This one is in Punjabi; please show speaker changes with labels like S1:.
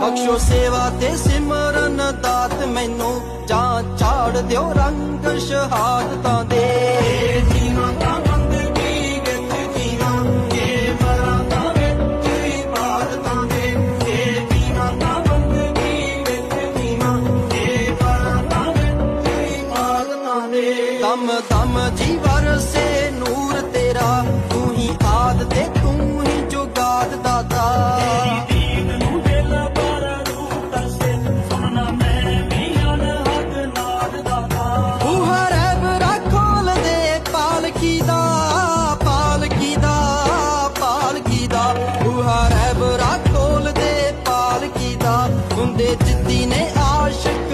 S1: ਬਖਸ਼ੋ ਸੇਵਾ ਤੇ ਸਿਮਰਨ ਦਾਤ ਮੈਨੂੰ। ਜਾਂ ਝਾੜ ਦਿਓ ਰੰਗ ਸ਼ਹਾਦਤਾਂ ਦੇ। ਜੀਵਾਂ ਤਾਂ ਬੰਦਗੀ ਵਿੱਚ ਜੀਵਾਂ ਜੇ ਮਰਾਂ ਤਾਂ ਵਿੱਚ ਇਬਾਦਤਾਂ ਦੇ ਇਹ ਜੀਵਾਂ ਤਾਂ ਬੰਦਗੀ ਵਿੱਚ ਜੀਵਾਂ ਜੇ ਮਰਾਂ ਤਾਂ ਵਿੱਚ ਇਬਾਦਤਾਂ ਦੇ ਦਮ ਦਮ ਜੀ ਵਰਸੇ ਨੂਰ ਤੇਰਾ। ਤੂੰ ਹੀ ਆਦ ਤੇ ਤੂੰ ਹੀ ਜੁਗਾਦ ਦਾਤਾ। ਹੁੰਦੇ ਜਿੱਦੀ ਨੇ ਆਸ਼ਿਕ।